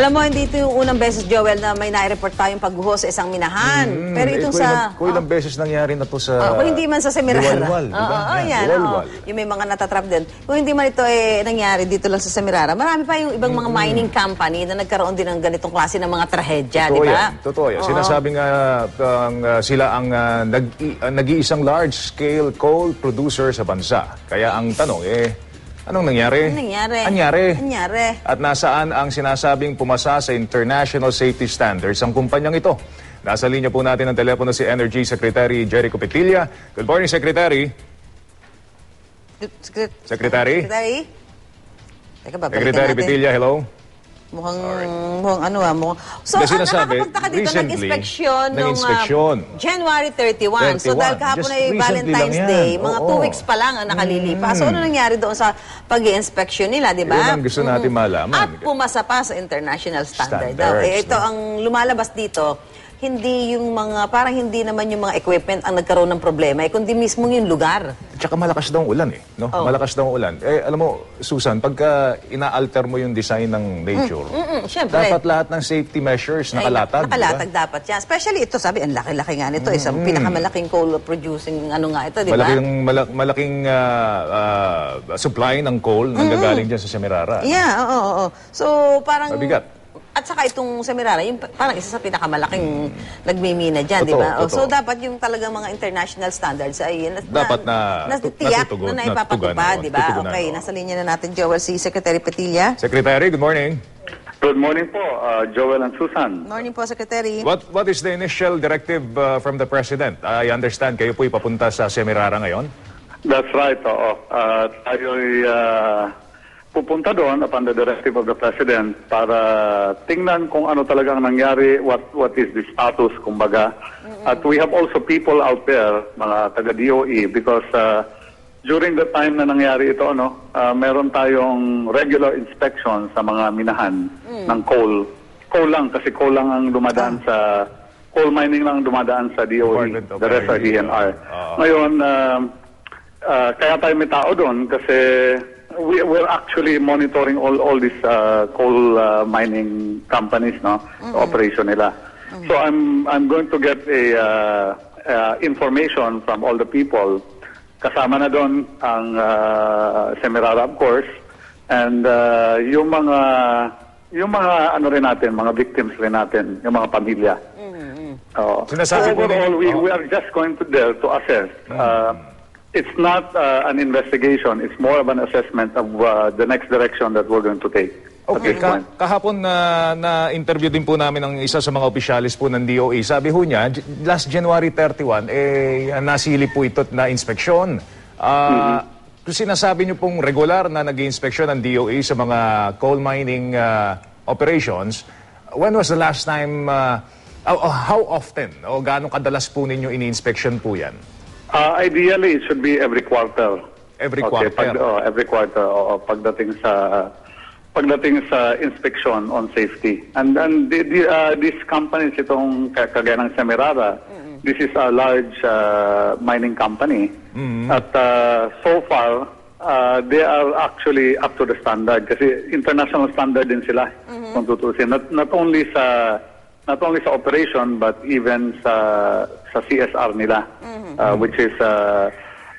Alam mo, hindi ito yung unang beses, Joel, na may nai-report tayong pagguho sa isang minahan. Mm, Pero eh, itong kung sa... kung ilang beses nangyari na to sa... Oh, kung hindi man sa Semirara. Liwalwal, di ba? Oo, oo, Yan, yan. Oo. Yung may mga natatrap din. Kung hindi man ito eh, nangyari dito lang sa Semirara, marami pa yung ibang mga mining company na nagkaroon din ng ganitong klase ng mga trahedya, di ba? Totoo yan. Oo. Sinasabi nga uh, sila ang uh, nag, uh, nag-iisang large-scale coal producer sa bansa. Kaya ang tanong eh, anong nangyari? Anong nangyari? Anyari. Anyari. At nasaan ang sinasabing pumasa sa International Safety Standards ang kumpanyang ito? Nasa linya po natin ang telepono si Energy Secretary Jericho Petilla. Good morning, Secretary. Secret- Secretary? Secretary? Teka, Secretary. Petilla, hello. Mukhang, mukhang ano ah, mukhang... So, Kasi ang sinasabi, nakakapagtaka dito, recently, nag-inspeksyon nung nag-inspeksyon. ah, January 31. So, 31. dahil kahapon Just ay recently Valentine's lang yan. Day, mga Oo. two weeks pa lang ang nakalilipas. So, ano nangyari doon sa pag inspeksyon nila, di ba? Yun ang gusto natin malaman. At pumasa pa sa international standard. Standards, daw. Eh, ito, ang lumalabas dito, hindi yung mga, parang hindi naman yung mga equipment ang nagkaroon ng problema, eh, kundi mismo yung lugar. Tsaka malakas daw ang ulan eh. No? Oh. Malakas daw ang ulan. Eh, alam mo, Susan, pagka ina-alter mo yung design ng nature, Mm, syempre. dapat lahat ng safety measures Ay, nakalatag. Nakalatag di ba? dapat yan. Especially ito, sabi, ang laki-laki nga nito. Isang pinakamalaking coal producing ano nga ito, di ba? Malaking, malak- malaking ah, ah, supply ng coal na gagaling dyan sa Semirara. Yeah, oo, oo, oo. So, parang... Mabigat. At saka itong Semirara, yung pa- parang isa sa pinakamalaking nagmimina dyan, di ba? Oh, so, dapat yung talagang mga international standards ay na, Dapat na- tiyak natutugon- na naipapatupad, di ba? Okay, nasa linya na natin, Joel, si Secretary Petilla. Secretary, good morning. Good morning po, uh, Joel and Susan. Morning po, Secretary. What What is the initial directive uh, from the President? I understand kayo po'y papunta sa Semirara ngayon. That's right, oo. Uh, tayo'y uh, pupunta doon upon the directive of the President para tingnan kung ano talagang nangyari, what what is the status, kumbaga. At we have also people out there, mga taga-DOE, because uh, during the time na nangyari ito, ano, uh, meron tayong regular inspection sa mga minahan ng coal. Coal lang, kasi coal lang ang dumadaan sa, coal mining lang ang dumadaan sa DOE. The rest are DNR. oo. Ngayon, um, ah, kaya tayo may tao doon kasi we, we're actually monitoring all all these uh, coal uh, mining companies, no, operation nila. So I'm I'm going to get a uh, uh, information from all the people. Kasama na doon ang uh, Semirara, of course, and uh, yung mga yung mga ano rin natin, mga victims rin natin, yung mga pamilya. Oo. Sinasabi po Overall, we, Oo. we are just going to there to assess. Uh, it's not uh, an investigation. It's more of an assessment of uh, the next direction that we're going to take. Okay, ka- point. kahapon na na-interview din po namin ng isa sa mga opisyalis po ng DOE. Sabi ho niya, last January 31, eh, nasili po ito na inspeksyon. Ah, kung Sinasabi niyo pong regular na nag inspeksyon ng DOE sa mga coal mining ah, operations. When was the last time, oh, how often, o gaano kadalas po ninyo ini-inspection po yan? Uh, ideally, it should be every quarter. Every okay, quarter. Pag, oh, every quarter. oo, pagdating sa pagdating sa inspection on safety. And and the, the, uh, these companies itong ka- kagaya ng Semirara, this is a large uh, mining company. At uh, so far, uh, they are actually up to the standard kasi international standard din sila kung tutusin. Not, not only sa not only sa operation but even sa sa CSR nila uh, which is uh,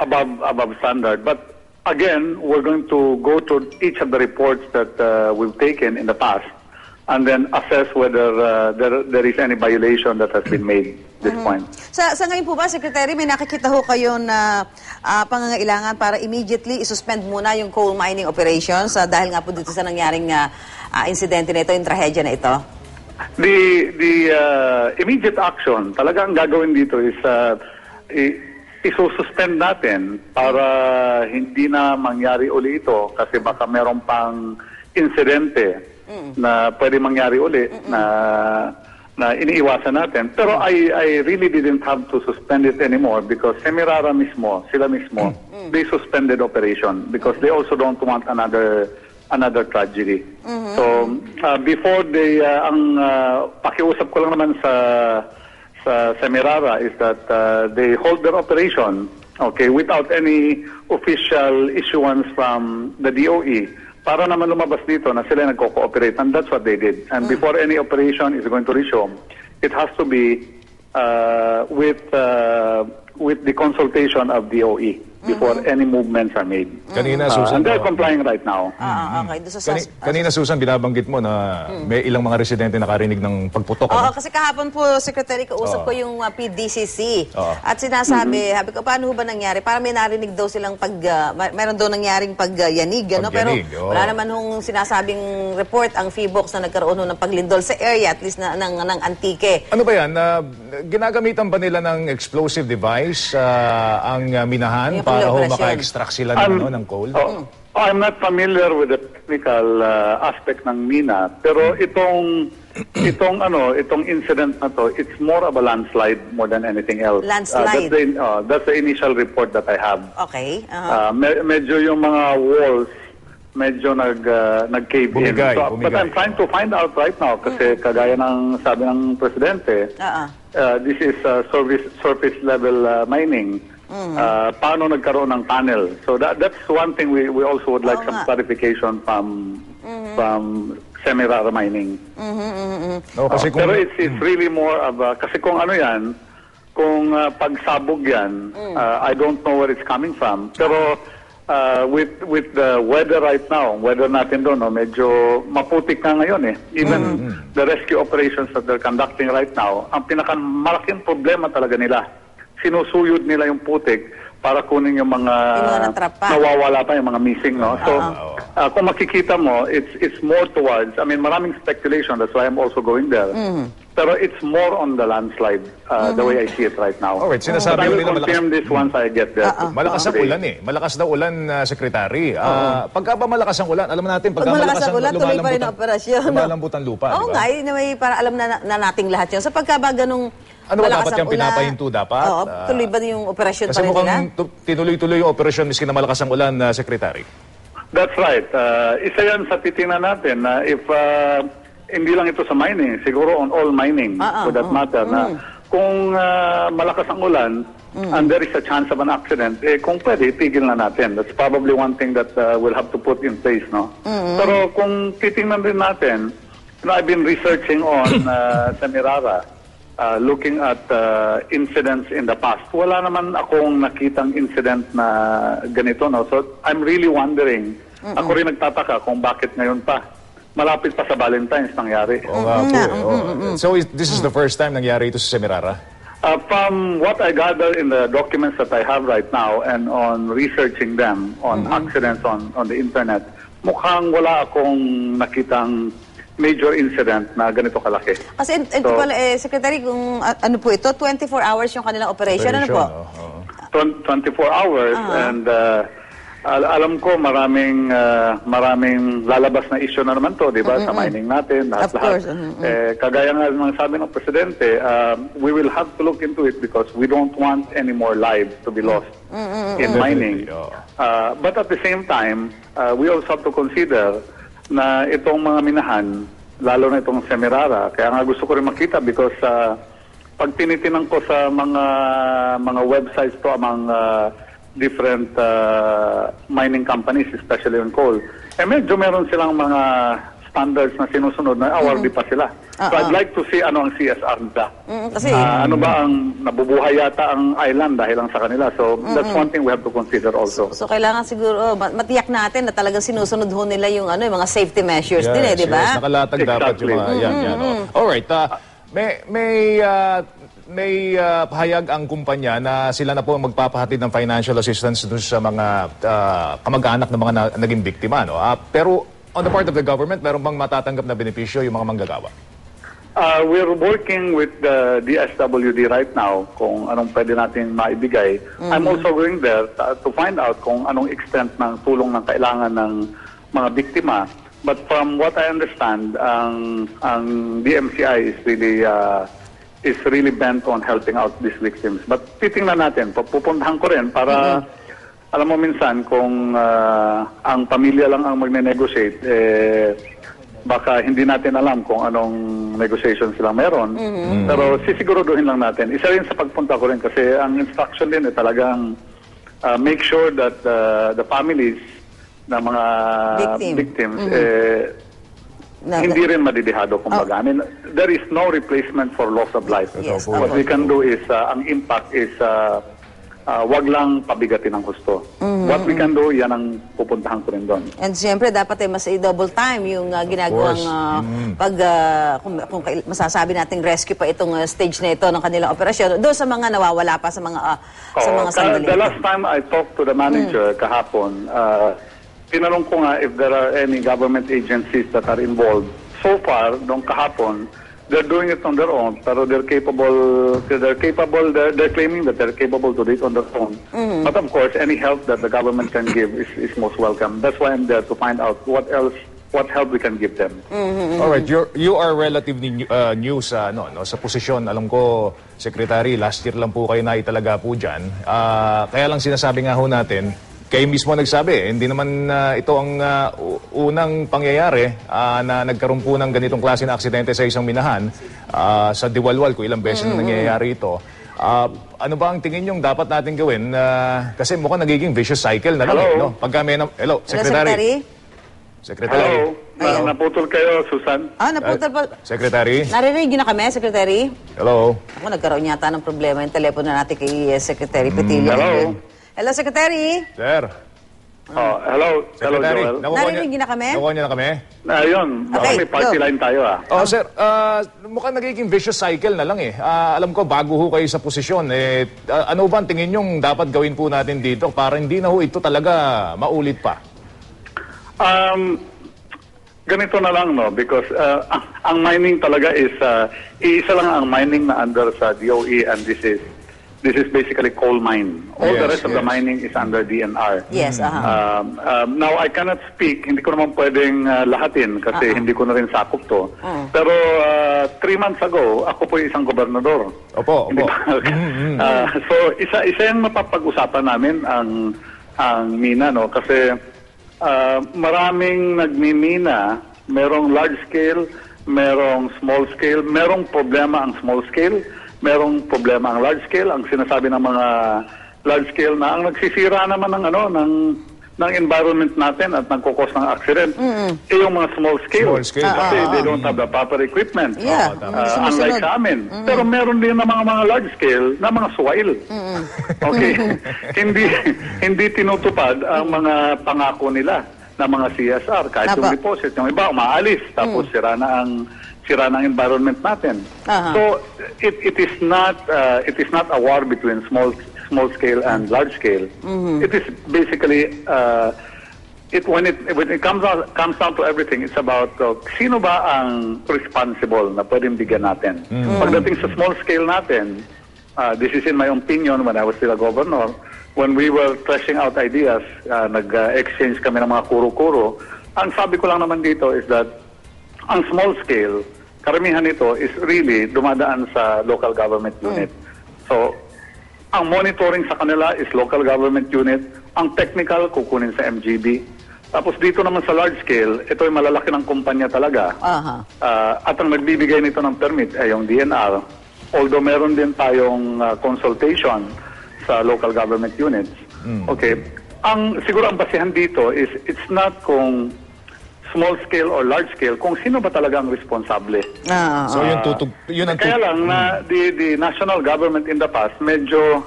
above above standard. But again we're going to go to each of the reports that uh, we've taken in the past and then assess whether uh, there there is any violation that has been made this point. Sa, sa ngayon po ba, Secretary, may nakikita ho kayo na ah, pangangailangan para immediately isuspend muna yung coal mining operations ah, dahil nga po dito sa nangyaring ah, ah, insidente na ito, yung trahedya na ito? The the uh, immediate action talaga ang gagawin dito is uh, i- isususpend natin para hindi na mangyari uli ito kasi baka meron pang insidente na pwede mangyari uli na na iniiwasan natin. Pero I I really didn't have to suspend it anymore because Semirara mismo, sila mismo, they suspended operation because they also don't want another another tragedy. So, uh, before they, uh, ang uh, pakiusap ko lang naman sa sa Semirara is that uh, they hold their operation, okay, without any official issuance from the DOE para naman lumabas dito na sila nagko-cooperate and that's what they did. And before any operation is going to resume, it has to be uh, with uh, with the consultation of DOE before any movements are made. Kanina, Uh, Susan, and they're oh. complying right now. Ah, ah, okay. Doon sa Kani- sus- ah, kanina, Susan, binabanggit mo na may ilang mga residente nakarinig ng pagputok. Oo, ano? kasi kahapon po, Secretary, kausap Oo. ko yung uh, PDCC. Oo. At sinasabi, sabi ko, paano ho ba nangyari? Para may narinig daw silang pag, uh, ma- meron daw nangyaring pagyanig, ano? Pero Pagyanig, oo. wala naman hong sinasabing report ang FIBOX na nagkaroon ho ng paglindol sa area, at least na, ng, ng antike. Ano ba yan? Na ginagamitan ba nila ng explosive device ah, ang ah, minahan Yung para ho maka-extract sila ng, Um, ano, ng coal? Oh, oh, I'm not familiar with the technical uh, aspect ng mina, pero itong itong ano, itong incident na to, it's more of a landslide more than anything else. Uh, Landslide? that's, the, uh, that's the initial report that I have. Okay. aha. Uh, me- medyo yung mga walls medyo nag uh, nag-cave Bumigay, in. So, but. I'm trying to find out right now kasi kagaya ng sabi ng presidente, Ah, ah. uh, this is uh, service surface level uh, mining. Uh, paano nagkaroon ng tunnel? So that that's one thing we we also would like Oo some nga. clarification from from Semirara Mining. No, kasi Oh, kung, pero it's, it's really more of a, kasi kung ano yan, kung uh, pagsabog yan, uh, I don't know where it's coming from. Pero uh, with with the weather right now, weather natin doon, no, medyo maputik na ngayon eh. Even the rescue operations that they're conducting right now, ang pinakamalaking problema talaga nila, sinusuyod nila yung putik para kunin yung mga, Yung mga natrapa. nawawala pa, yung mga missing. No? So, uh, kung makikita mo, it's it's more towards, I mean, maraming speculation, that's why I'm also going there. Pero it's more on the landslide, uh, the way I see it right now. Alright, sinasabi But I mo will nila malakas- confirm this once I get there. Malakas ang ulan eh. Malakas daw ulan, uh, Secretary. Ah, pagka ba malakas ang ulan, alam natin, Pag pagka malakas ang ulan, tuloy pa rin lumalambot ang operasyon. no? Lumalambot ang lupa, Oo di ba? nga, yun na may para alam na, na nating lahat yun. So pagka ba ganung Ano ba malakas dapat yung pinapahinto dapat? Oo, Ah, tuloy ba yung operasyon Kasi pa rin nila? mukhang tu- tinuloy-tuloy yung operasyon miski na malakas ang ulan, uh, Secretary. That's right. Uh, isa yan sa titingnan natin na if uh, hindi lang ito sa mining, siguro on all mining Ah, ah, for that ah. matter, na kung uh, malakas ang ulan and there is a chance of an accident, eh kung pwede, tigil na natin. That's probably one thing that uh, we'll have to put in place, no? Pero kung titingnan din natin, you know, I've been researching on uh, Semirara, uh, looking at uh, incidents in the past. Wala naman akong nakitang incident na ganito, no? So, I'm really wondering, ako rin nagtataka kung bakit ngayon pa. Malapit pa sa Valentine's nangyari. Oo nga po eh. Oo. So is- this is the first time nangyari ito sa Semirara? Uh, from what I gather in the documents that I have right now and on researching them on accidents on, on the internet, mukhang wala akong nakitang major incident na ganito kalaki. Kasi ito So- pala, eh, Secretary, kung ah, ano po ito, 24 hours yung kanilang operation, ano po? oo, oo. Twen- 24 hours and uh, al- alam ko maraming uh, maraming lalabas na issue na naman to, 'di ba? Sa mining natin, lahat Of course, lahat. mhm. Eh kagaya nga ng sabi ng presidente, uh, we will have to look into it because we don't want any more lives to be lost in mining. Definitely, oo. Uh, but at the same time, uh, we also have to consider na itong mga minahan, lalo na itong Semirara, kaya nga gusto ko rin makita because uh, pag tinitinan ko sa mga mga websites to among uh, different uh, mining companies, especially on coal, eh medyo meron silang mga standards na sinusunod na awardee pa sila. So I'd like to see ano ang CSR nila. Mm, kasi, Ah, ano ba ang nabubuhay yata ang island dahil lang sa kanila. So that's one thing we have to consider also. so kailangan siguro, oh, mat- matiyak natin na talagang sinusunod ho nila yung, ano, yung mga safety measures din eh, di ba? yes, nakalatag dapat yung mga yan, yan. oh. Alright, ah, may may ah, may ah, pahayag ang kumpanya na sila na po ang magpapahatid ng financial assistance dun sa mga ah, kamag-anak ng mga na- naging biktima. No? Ah, pero on the part of the government, meron bang matatanggap na benepisyo yung mga manggagawa? Uh, we're working with the DSWD right now kung anong pwede natin maibigay. I'm also going there ta- to find out kung anong extent ng tulong ng kailangan ng mga biktima. But from what I understand, ang ang DMCI is really uh, is really bent on helping out these victims. But titingnan natin, pupuntahan ko rin para alam mo minsan kung ah, ang pamilya lang ang magne-negotiate eh baka hindi natin alam kung anong negotiation sila meron. Pero sisiguraduhin lang natin. Isa rin sa pagpunta ko rin kasi ang instruction din eh talagang uh, make sure that uh, the families ng mga Victim. victims, eh, Na- hindi rin madidihado kumbaga. I mean, there is no replacement for loss of life. Yes, What we can do is, uh, ang impact is, uh, uh, wag lang pabigatin ng gusto. Mm-hmm. What we can do, yan ang pupuntahan ko rin doon. And siyempre, dapat ay mas i-double time yung uh, ginagawang uh, pag, uh, kung, kung masasabi nating rescue pa itong uh, stage na ito ng kanilang operasyon, doon sa mga nawawala pa sa mga uh, sa Oo, mga sandali. the last time I talked to the manager Mm. kahapon, uh, tinanong ko nga if there are any government agencies that are involved. So far, nung kahapon, they're doing it on their own, pero they're capable, they're capable, they're, they're claiming that they're capable to do it on their own. Mm-hmm. But of course, any help that the government can give is, is most welcome. That's why I'm there to find out what else, what help we can give them. All right, you're, you are relatively new, uh, new sa, ano, no, sa posisyon. Alam ko, Secretary, last year lang po kayo na italaga po dyan. Ah, kaya lang sinasabi nga ho natin, kayo mismo nagsabi, eh, hindi naman ah, ito ang ah, u- unang pangyayari ah, na nagkaroon po ng ganitong klase na aksidente sa isang minahan ah, sa Diwalwal, kung ilang beses na nangyayari ito. Ah, ano ba ang tingin yung dapat natin gawin? Ah, kasi mukhang nagiging vicious cycle na lang. Hello? Eh, no? Pagka may na- Hello, Hello, Secretary. Secretary? Secretary. Hello? Na, Ayun. naputol kayo, Susan? Ah, naputol pa. Secretary. Narinig niyo na kami, Secretary? Hello. Ako, nagkaroon yata ng problema yung telepono natin kay uh, Secretary Petilla. hello? Hello, Secretary? Sir. Oh, hello? Hello, Secretary. Joel? nakukuha Narinig niyo na kami? Nakukuha niyo na kami? Ayun, baka Okay, may party go. line tayo ah. Oh, sir, ah, mukhang nagiging vicious cycle na lang eh. Ah, alam ko, bago ho kayo sa posisyon, eh, ah, ano ba ang tingin yung dapat gawin po natin dito para hindi na ho ito talaga maulit pa? Um, ganito na lang, no? Because uh, ang, ang mining talaga is, uh, iisa lang ang mining na under sa DOE and this is, this is basically coal mine. All the Yes, rest of the yes. mining is under DNR. Yes, aha. Um, um, now, I cannot speak. Hindi ko naman pwedeng uh, lahatin kasi hindi ko na rin sakop to. Pero uh, three months ago, ako po yung isang gobernador. Opo, opo. ba? Ah, so isa isa yung mapapag-usapan namin ang ang mina no kasi ah, maraming nagmimina, merong large scale, merong small scale, merong problema ang small scale, merong problema ang large scale. Ang sinasabi ng mga large scale na ang nagsisira naman ng ano ng ng environment natin at nagkukos ng accident eh yung mga small scale, Small scale. kasi Ah, ah, they ah. don't have the proper equipment Yeah, Ah, sumusunod. unlike sa amin. Pero meron din na mga mga large scale na mga soil. Okay. hindi hindi tinutupad ang mga pangako nila na mga CSR kahit Napa. yung deposit yung iba umaalis tapos sira na ang sira na ang environment natin. Aha. So it it is not uh, it is not a war between small small scale and large scale. It is basically uh, it when it when it comes out comes down to everything it's about uh, sino ba ang responsible na pwedeng bigyan natin pagdating sa small scale natin uh, this is in my opinion when I was still a governor when we were fleshing out ideas uh, nag-exchange kami ng mga kuro-kuro ang sabi ko lang naman dito is that ang small scale karamihan nito is really dumadaan sa local government unit so ang monitoring sa kanila is local government unit. Ang technical, kukunin sa MGB. Tapos dito naman sa large scale, ito ay malalaki ng kumpanya talaga. Aha. Ah, at ang nagbibigay nito ng permit ay yung DNR. Although meron din tayong ah, consultation sa local government units. Okay. Ang siguro ang basihan dito is it's not kung small scale or large scale, kung sino ba talaga ang responsable. Ah, So yung tutug, yun ang Kaya lang na the, the national government in the past medyo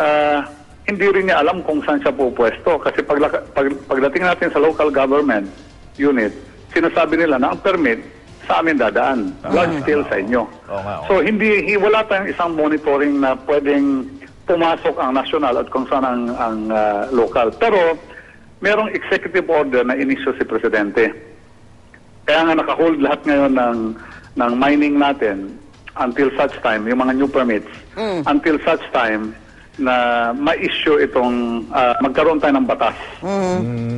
ah, hindi rin niya alam kung saan siya pupwesto. Kasi pag, pag, pagdating natin sa local government unit, sinasabi nila na ang permit sa amin dadaan. Large scale sa inyo. So hindi, hi- wala tayong isang monitoring na pwedeng pumasok ang national at kung saan ang, ang ah, local. Pero merong executive order na inisyo si Presidente. Kaya nga nakahold lahat ngayon ng, ng mining natin until such time, yung mga new permits, until such time na ma-issue itong, ah, magkaroon tayo ng batas.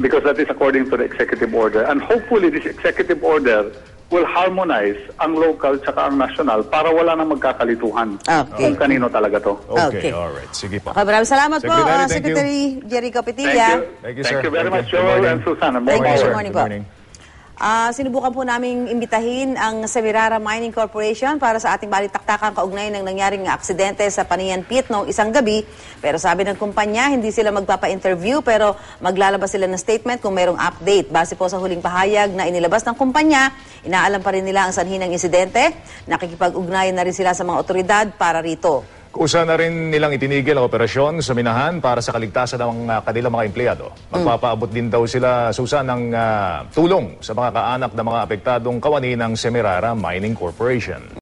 Because that is according to the executive order. And hopefully this executive order will harmonize ang local tsaka ang national para wala nang magkakalituhan Okay. kung kanino talaga to. Okay, Okay. alright. Sige po. Okay, maraming salamat po, Secretary, ah, thank you. Secretary Jericho Thank Petilla. you. Thank you, Thank sir. you very Thank much. Good Joel morning. and Susan. Thank you, good power. morning Good po. morning. Ah, sinubukan po naming imbitahin ang Semirara Mining Corporation para sa ating balitaktakan kaugnay ng nangyaring aksidente sa Panian Pit noong isang gabi. Pero sabi ng kumpanya, hindi sila magpapa-interview pero maglalabas sila ng statement kung mayroong update. Base po sa huling pahayag na inilabas ng kumpanya, inaalam pa rin nila ang sanhi ng insidente. Nakikipag-ugnayan na rin sila sa mga otoridad para rito. Kusa na rin nilang itinigil ang operasyon sa minahan para sa kaligtasan ng mga kanilang mga empleyado. Magpapaabot din daw sila, Susan, ng ah, tulong sa mga kaanak ng mga apektadong kawani ng Semirara Mining Corporation.